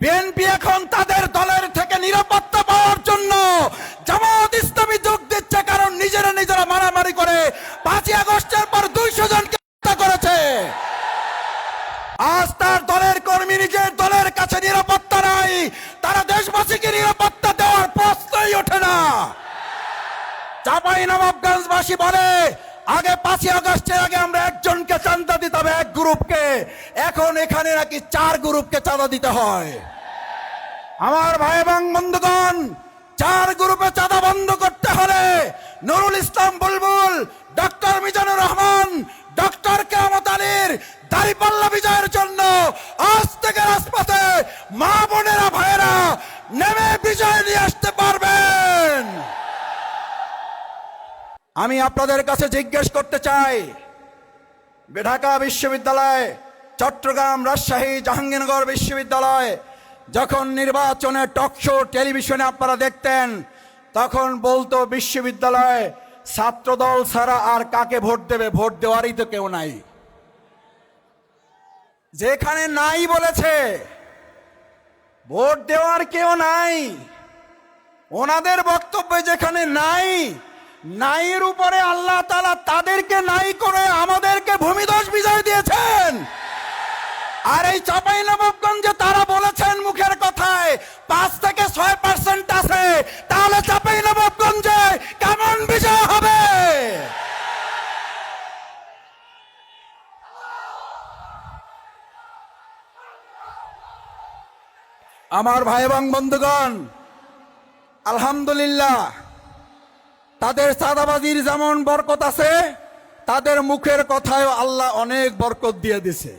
BNP এখন তাদের দলের থেকে নিরাপত্তা পাওয়ার জন্য জামাত ইসলামী যোগ দিচ্ছে কারণ নিজেরা নিজেরা মারামারি করে পাঁচই আগস্টের পর দুইশো জনকে হত্যা করেছে। আজ তার দলের কর্মী নিজের দলের কাছে নিরাপত্তা নাই। তারা দেশবাসীকে নিরাপত্তা দেওয়ার প্রশ্নই ওঠে না। চাপাই নবাবগঞ্জবাসী বলে আগে পাঁচই আগস্টের আগে আমরা একজনকে চাঁদা দিতে হবে, এক গ্রুপকে। এখন এখানে নাকি চার গ্রুপকে চাঁদা দিতে হয়। আমার ভাই এবং বন্ধুগণ, চার গ্রুপে চাঁদা বন্ধ করতে হলে নুরুল ইসলাম বুলবুল, ডক্টর মিজানুর রহমান, ডক্টর কেমত আলীর দাড়িপাল্লা বিজয়ের জন্য আজ থেকে রাজপথে মা বোনেরা, ভাইয়েরা, নেমে বিজয় নিয়ে আমি আপনাদের কাছে জিজ্ঞেস করতে চাই। ঢাকা বিশ্ববিদ্যালয়, চট্টগ্রাম রাজশাহী জাহাঙ্গীরনগর বিশ্ববিদ্যালয়, যখন নির্বাচনে টক শো টেলিভিশনে আপনারা দেখতেন, তখন বলতো বিশ্ববিদ্যালয় ছাত্রদল ছাড়া আর কাকে ভোট দেবে, ভোট দেওয়ারই তো কেউ নাই। যেখানে নাই বলেছে, ভোট দেওয়ার কেউ নাই। ওনাদের বক্তব্যে যেখানে নাই নাইয়ের উপরে আল্লাহ তালা তাদেরকে নাই করে আমাদেরকে ভূমিদশ বিজয় দিয়েছেন। আর এই চাপাই নবাবগঞ্জে তারা বলেছেন মুখের কথায়, পাঁচ থেকে ছয় পার্সেন্ট আছে। তাহলে চাপাই নবাবগঞ্জে কেমন বিজয় হবে? আমার ভাই এবং বন্ধুগণ, আলহামদুলিল্লাহ। তাদের চাঁদাবাজির যেমন বরকত আছে, তাদের মুখের কথায় আল্লাহ অনেক বরকত দিয়ে দিছে।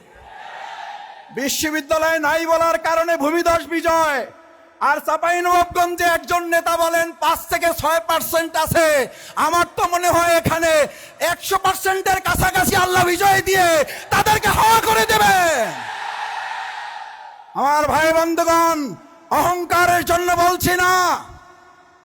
বিশ্ববিদ্যালয় নাই বলার কারণে ভূমিদশ বিজয়। আর চাপাই নবাবগঞ্জে একজন নেতা বলেন, পাঁচ থেকে ছয় পার্সেন্ট আছে। আমার তো মনে হয় এখানে একশো পার্সেন্টের কাছাকাছি আল্লাহ বিজয় দিয়ে তাদেরকে হাওয়া করে দেবে। আমার ভাই বন্ধুগণ, অহংকারের জন্য বলছি না।